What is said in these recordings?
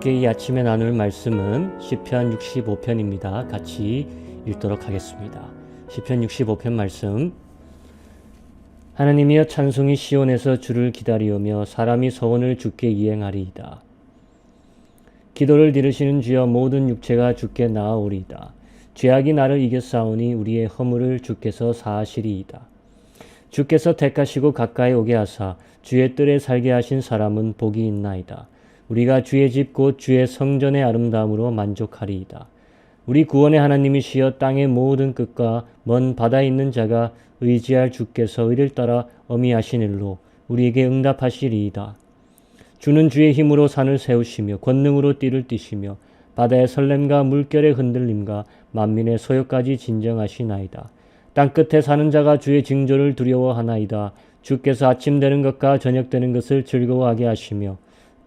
함께 이 아침에 나눌 말씀은 시편 65편입니다. 같이 읽도록 하겠습니다. 시편 65편 말씀 하나님이여 찬송이 시온에서 주를 기다리오며 사람이 서원을 주께 이행하리이다. 기도를 들으시는 주여 모든 육체가 주께 나아오리이다. 죄악이 나를 이겼사오니 우리의 허물을 주께서 사하시리이다. 주께서 택하시고 가까이 오게 하사 주의 뜰에 살게 하신 사람은 복이 있나이다. 우리가 주의 집 곧 주의 성전의 아름다움으로 만족하리이다. 우리 구원의 하나님이시여 땅의 모든 끝과 먼 바다에 있는 자가 의지할 주께서 의를 따라 어미하신 일로 우리에게 응답하시리이다. 주는 주의 힘으로 산을 세우시며 권능으로 띠를 띠시며 바다의 설렘과 물결의 흔들림과 만민의 소요까지 진정하시나이다. 땅 끝에 사는 자가 주의 징조를 두려워하나이다. 주께서 아침 되는 것과 저녁 되는 것을 즐거워하게 하시며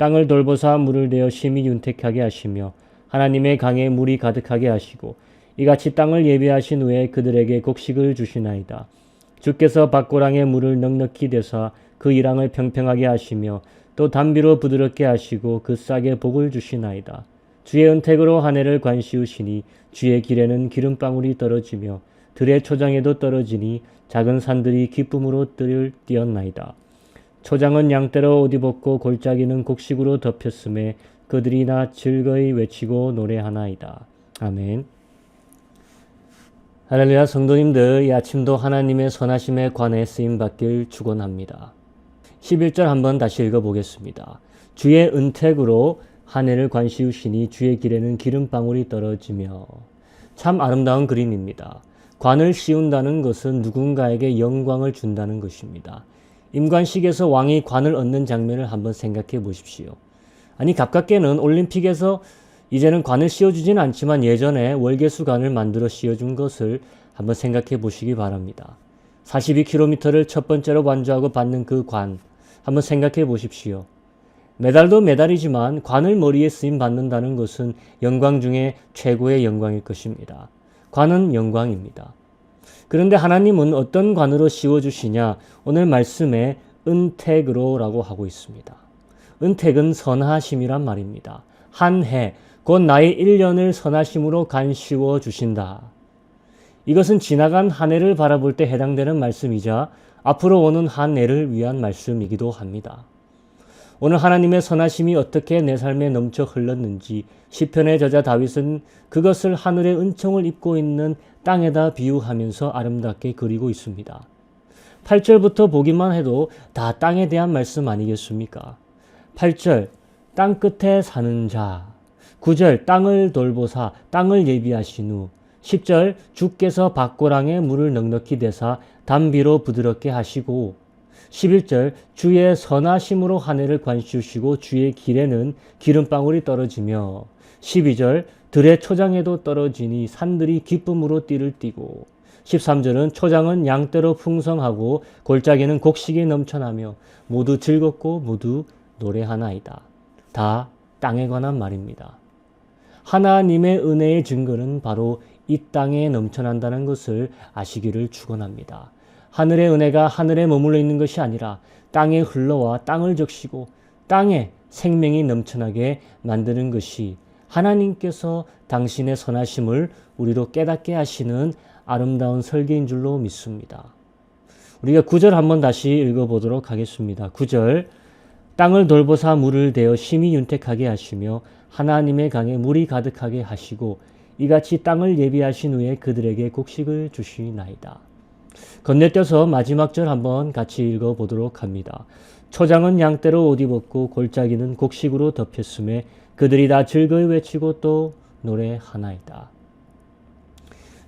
땅을 돌보사 물을 대어 심히 윤택하게 하시며 하나님의 강에 물이 가득하게 하시고 이같이 땅을 예비하신 후에 그들에게 곡식을 주시나이다. 주께서 밭고랑에 물을 넉넉히 대사 그 이랑을 평평하게 하시며 또 담비로 부드럽게 하시고 그 싹에 복을 주시나이다. 주의 은택으로 한 해를 관시우시니 주의 길에는 기름방울이 떨어지며 들의 초장에도 떨어지니 작은 산들이 기쁨으로 뜰을 띄었나이다. 초장은 양떼로 옷 입었고 골짜기는 곡식으로 덮였음에 그들이 나 즐거이 외치고 노래하나이다. 아멘. 할렐루야 성도님들 이 아침도 하나님의 선하심에 관해 쓰임 받길 축원합니다. 11절 한번 다시 읽어보겠습니다. 주의 은택으로 한 해를 관시우시니 주의 길에는 기름방울이 떨어지며 참 아름다운 그림입니다. 관을 씌운다는 것은 누군가에게 영광을 준다는 것입니다. 임관식에서 왕이 관을 얻는 장면을 한번 생각해 보십시오. 아니 가깝게는 올림픽에서 이제는 관을 씌워주지는 않지만 예전에 월계수 관을 만들어 씌워준 것을 한번 생각해 보시기 바랍니다. 42km를 첫 번째로 완주하고 받는 그 관, 한번 생각해 보십시오. 메달도 메달이지만 관을 머리에 쓰임 받는다는 것은 영광 중에 최고의 영광일 것입니다. 관은 영광입니다. 그런데 하나님은 어떤 관으로 씌워주시냐? 오늘 말씀에 은택으로라고 하고 있습니다. 은택은 선하심이란 말입니다. 한 해, 곧 나의 1년을 선하심으로 간시워 주신다. 이것은 지나간 한 해를 바라볼 때 해당되는 말씀이자 앞으로 오는 한 해를 위한 말씀이기도 합니다. 오늘 하나님의 선하심이 어떻게 내 삶에 넘쳐 흘렀는지 시편의 저자 다윗은 그것을 하늘의 은총을 입고 있는 땅에다 비유하면서 아름답게 그리고 있습니다. 8절부터 보기만 해도 다 땅에 대한 말씀 아니겠습니까? 8절 땅 끝에 사는 자 9절 땅을 돌보사 땅을 예비하신 후 10절 주께서 밭고랑에 물을 넉넉히 대사 담비로 부드럽게 하시고 11절 주의 선하심으로 한 해를 관시우시고 주의 길에는 기름방울이 떨어지며 12절 들의 초장에도 떨어지니 산들이 기쁨으로 띠를 띠고 13절은 초장은 양떼로 풍성하고 골짜기는 곡식이 넘쳐나며 모두 즐겁고 모두 노래하나이다. 다 땅에 관한 말입니다. 하나님의 은혜의 증거는 바로 이 땅에 넘쳐난다는 것을 아시기를 축원합니다. 하늘의 은혜가 하늘에 머물러 있는 것이 아니라 땅에 흘러와 땅을 적시고 땅에 생명이 넘쳐나게 만드는 것이 하나님께서 당신의 선하심을 우리로 깨닫게 하시는 아름다운 설계인 줄로 믿습니다. 우리가 구절 한번 다시 읽어보도록 하겠습니다. 구절 땅을 돌보사 물을 대어 심히 윤택하게 하시며 하나님의 강에 물이 가득하게 하시고 이같이 땅을 예비하신 후에 그들에게 곡식을 주시나이다. 건네뛰어서 마지막 절 한번 같이 읽어보도록 합니다. 초장은 양떼로 옷 입었고 골짜기는 곡식으로 덮였음에 그들이 다 즐거이 외치고 또 노래하나이다.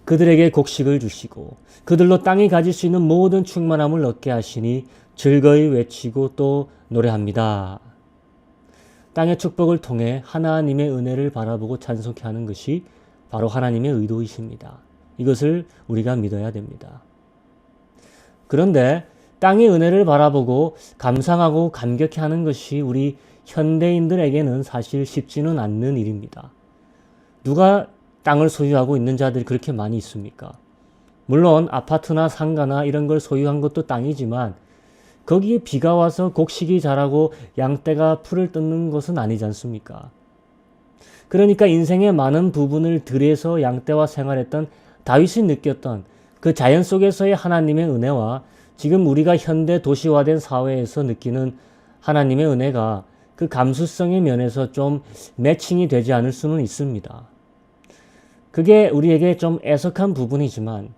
그들에게 곡식을 주시고 그들로 땅이 가질 수 있는 모든 충만함을 얻게 하시니 즐거이 외치고 또 노래합니다. 땅의 축복을 통해 하나님의 은혜를 바라보고 찬송케 하는 것이 바로 하나님의 의도이십니다. 이것을 우리가 믿어야 됩니다. 그런데 땅의 은혜를 바라보고 감상하고 감격해 하는 것이 우리 현대인들에게는 사실 쉽지는 않는 일입니다. 누가 땅을 소유하고 있는 자들이 그렇게 많이 있습니까? 물론 아파트나 상가나 이런 걸 소유한 것도 땅이지만 거기에 비가 와서 곡식이 자라고 양떼가 풀을 뜯는 것은 아니지 않습니까? 그러니까 인생의 많은 부분을 들여서 양떼와 생활했던 다윗이 느꼈던 그 자연 속에서의 하나님의 은혜와 지금 우리가 현대 도시화된 사회에서 느끼는 하나님의 은혜가 그 감수성의 면에서 좀 매칭이 되지 않을 수는 있습니다. 그게 우리에게 좀 애석한 부분이지만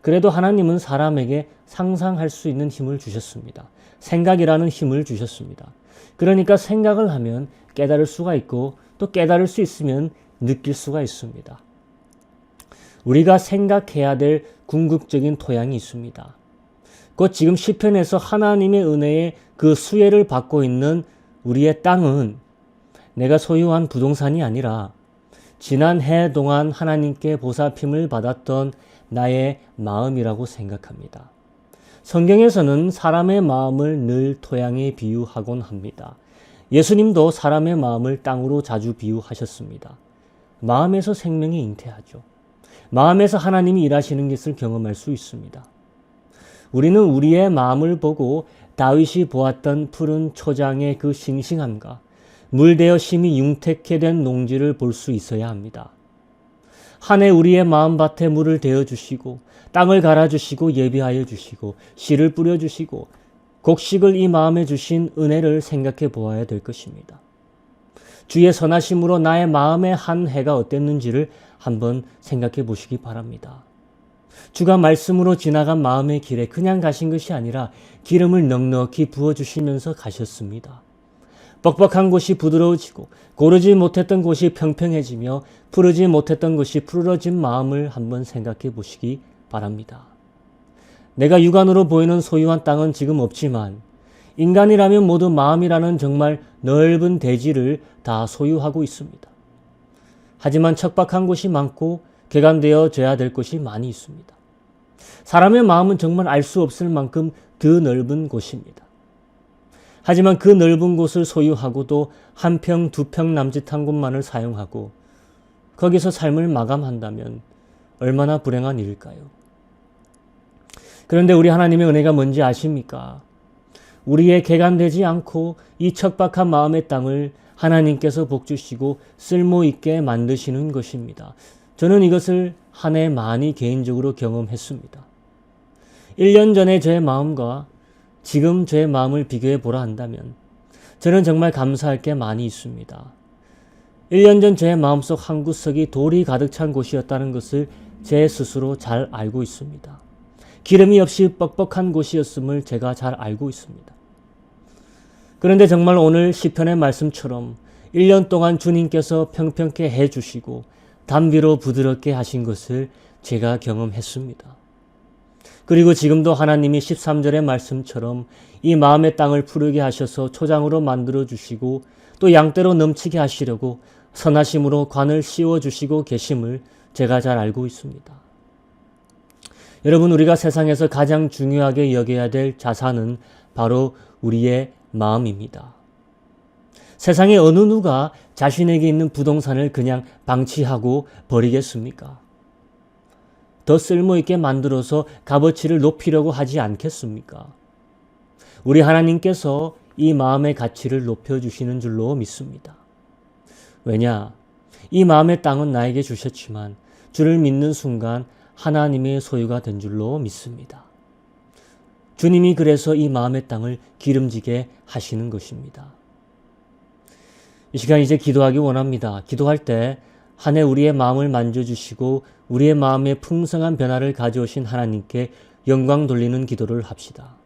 그래도 하나님은 사람에게 상상할 수 있는 힘을 주셨습니다. 생각이라는 힘을 주셨습니다. 그러니까 생각을 하면 깨달을 수가 있고 또 깨달을 수 있으면 느낄 수가 있습니다. 우리가 생각해야 될 궁극적인 토양이 있습니다. 곧 지금 시편에서 하나님의 은혜의 그 수혜를 받고 있는 우리의 땅은 내가 소유한 부동산이 아니라 지난 해 동안 하나님께 보살핌을 받았던 나의 마음이라고 생각합니다. 성경에서는 사람의 마음을 늘 토양에 비유하곤 합니다. 예수님도 사람의 마음을 땅으로 자주 비유하셨습니다. 마음에서 생명이 잉태하죠. 마음에서 하나님이 일하시는 것을 경험할 수 있습니다. 우리는 우리의 마음을 보고 다윗이 보았던 푸른 초장의 그 싱싱함과 물되어 심히 융택해 된 농지를 볼 수 있어야 합니다. 한해 우리의 마음밭에 물을 대어 주시고 땅을 갈아 주시고 예비하여 주시고 씨를 뿌려 주시고 곡식을 이 마음에 주신 은혜를 생각해 보아야 될 것입니다. 주의 선하심으로 나의 마음의 한 해가 어땠는지를 한번 생각해 보시기 바랍니다. 주가 말씀으로 지나간 마음의 길에 그냥 가신 것이 아니라 기름을 넉넉히 부어주시면서 가셨습니다. 뻑뻑한 곳이 부드러워지고 고르지 못했던 곳이 평평해지며 푸르지 못했던 곳이 푸르러진 마음을 한번 생각해 보시기 바랍니다. 내가 육안으로 보이는 소유한 땅은 지금 없지만 인간이라면 모두 마음이라는 정말 넓은 대지를 다 소유하고 있습니다. 하지만 척박한 곳이 많고 개간되어져야 될 곳이 많이 있습니다. 사람의 마음은 정말 알 수 없을 만큼 더 넓은 곳입니다. 하지만 그 넓은 곳을 소유하고도 한 평, 두 평 남짓한 곳만을 사용하고 거기서 삶을 마감한다면 얼마나 불행한 일일까요? 그런데 우리 하나님의 은혜가 뭔지 아십니까? 우리의 개간되지 않고 이 척박한 마음의 땅을 하나님께서 복주시고 쓸모 있게 만드시는 것입니다. 저는 이것을 한 해 많이 개인적으로 경험했습니다. 1년 전의 저의 마음과 지금 저의 마음을 비교해 보라 한다면 저는 정말 감사할 게 많이 있습니다. 1년 전 저의 마음속 한 구석이 돌이 가득 찬 곳이었다는 것을 제 스스로 잘 알고 있습니다. 기름이 없이 뻑뻑한 곳이었음을 제가 잘 알고 있습니다. 그런데 정말 오늘 시편의 말씀처럼 1년 동안 주님께서 평평케 해 주시고 담비로 부드럽게 하신 것을 제가 경험했습니다. 그리고 지금도 하나님이 13절의 말씀처럼 이 마음의 땅을 푸르게 하셔서 초장으로 만들어 주시고 또 양떼로 넘치게 하시려고 선하심으로 관을 씌워 주시고 계심을 제가 잘 알고 있습니다. 여러분 우리가 세상에서 가장 중요하게 여겨야 될 자산은 바로 우리의 마음입니다. 세상에 어느 누가 자신에게 있는 부동산을 그냥 방치하고 버리겠습니까? 더 쓸모있게 만들어서 값어치를 높이려고 하지 않겠습니까? 우리 하나님께서 이 마음의 가치를 높여주시는 줄로 믿습니다. 왜냐? 이 마음의 땅은 나에게 주셨지만 주를 믿는 순간 하나님의 소유가 된 줄로 믿습니다. 주님이 그래서 이 마음의 땅을 기름지게 하시는 것입니다. 이 시간 이제 기도하기 원합니다. 기도할 때 한 해 우리의 마음을 만져주시고 우리의 마음에 풍성한 변화를 가져오신 하나님께 영광 돌리는 기도를 합시다.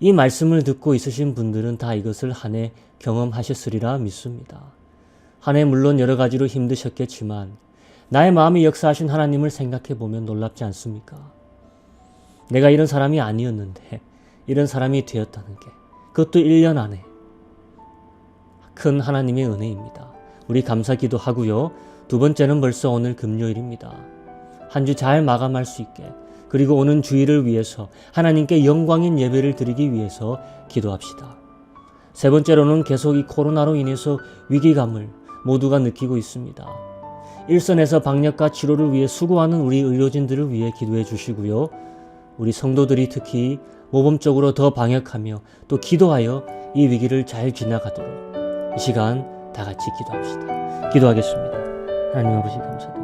이 말씀을 듣고 있으신 분들은 다 이것을 한 해 경험하셨으리라 믿습니다. 한 해 물론 여러 가지로 힘드셨겠지만 나의 마음이 역사하신 하나님을 생각해 보면 놀랍지 않습니까? 내가 이런 사람이 아니었는데 이런 사람이 되었다는 게 그것도 1년 안에 큰 하나님의 은혜입니다. 우리 감사 기도하고요. 두 번째는 벌써 오늘 금요일입니다. 한 주 잘 마감할 수 있게 그리고 오는 주일을 위해서 하나님께 영광인 예배를 드리기 위해서 기도합시다. 세 번째로는 계속 이 코로나로 인해서 위기감을 모두가 느끼고 있습니다. 일선에서 방역과 치료를 위해 수고하는 우리 의료진들을 위해 기도해 주시고요. 우리 성도들이 특히 모범적으로 더 방역하며 또 기도하여 이 위기를 잘 지나가도록 이 시간 다 같이 기도합시다. 기도하겠습니다. 하나님 아버지 감사드립니다.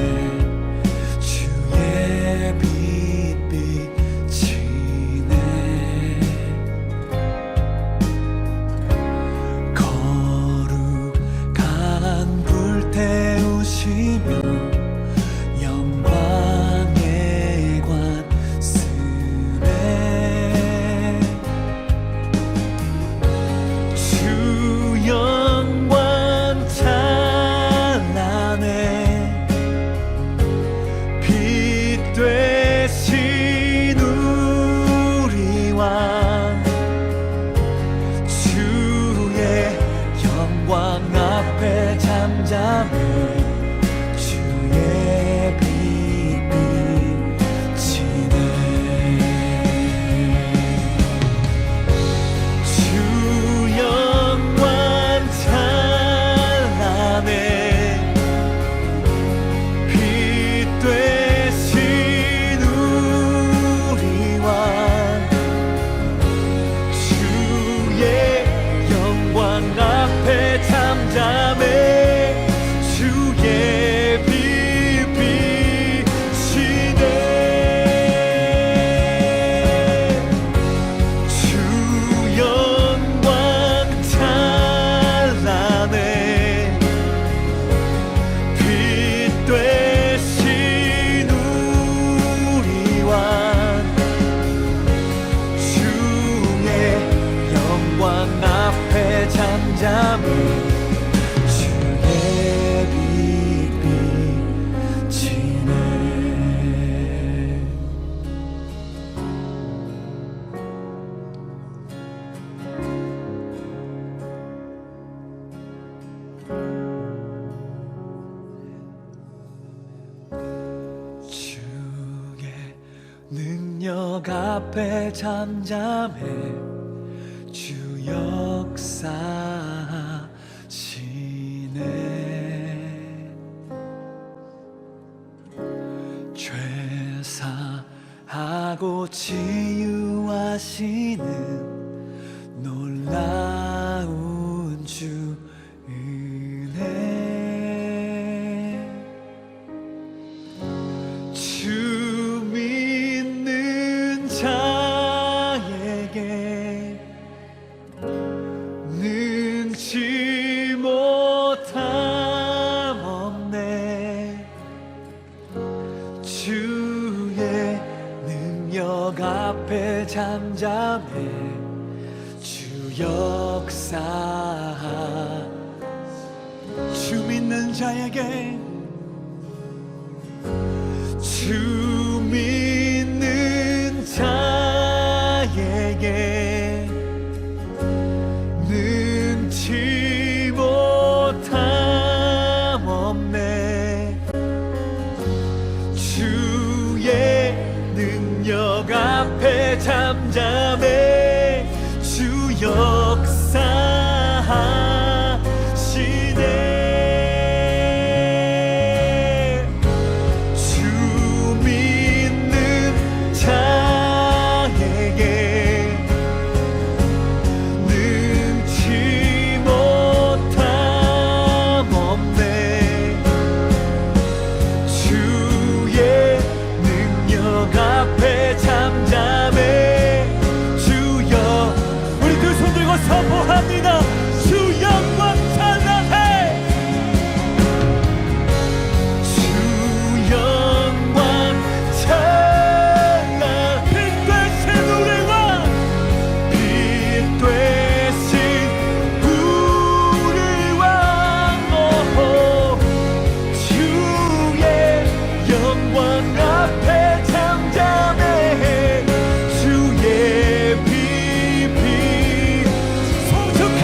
there. 왕 앞에 잠잠은 주의 빛 비치네 주의 능력 앞에 잠잠해 감사 주 믿는 자에게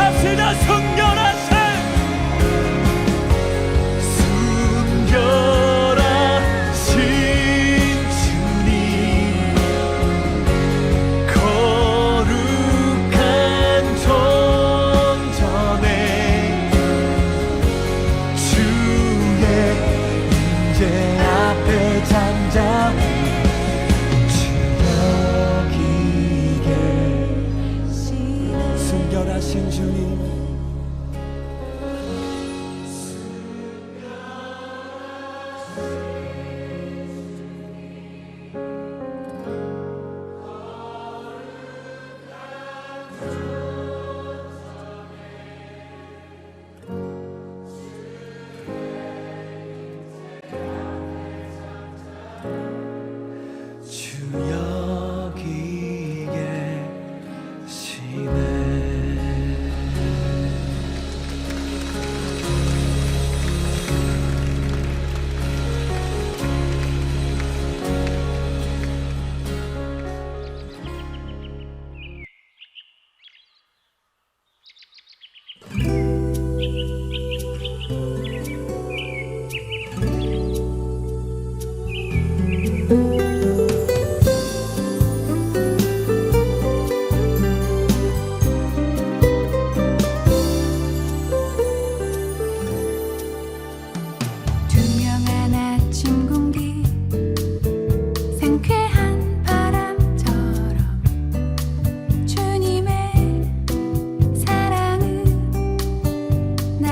하시다 성결하세 숨겨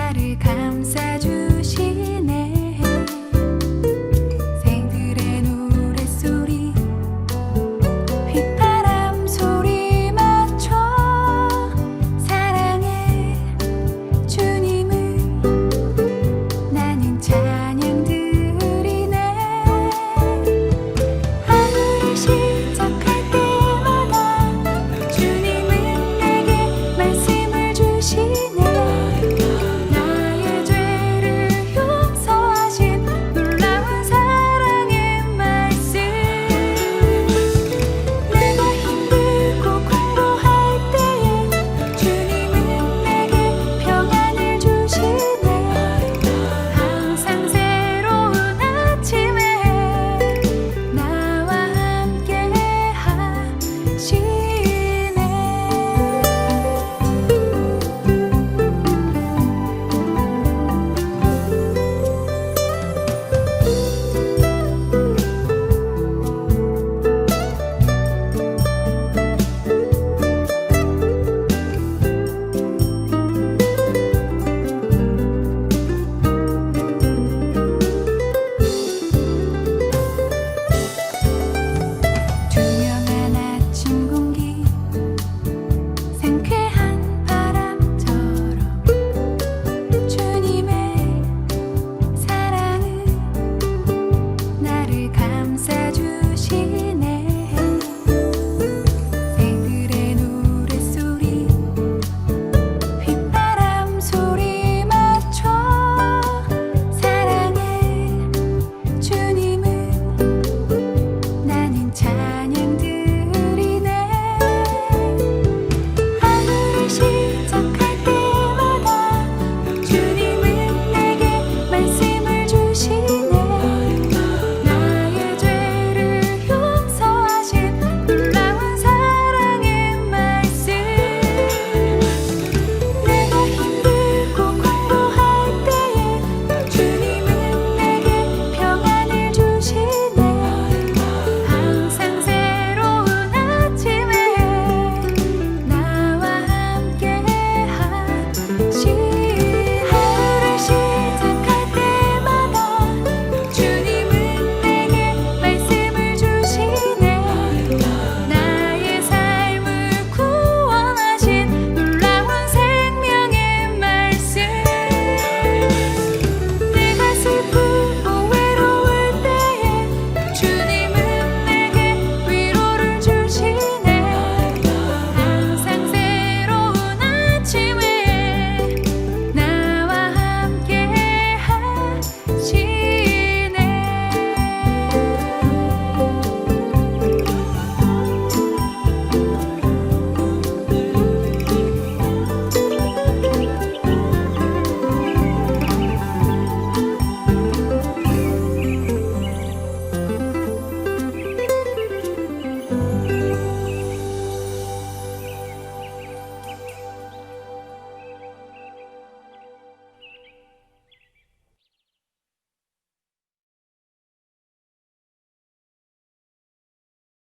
나를 감싸주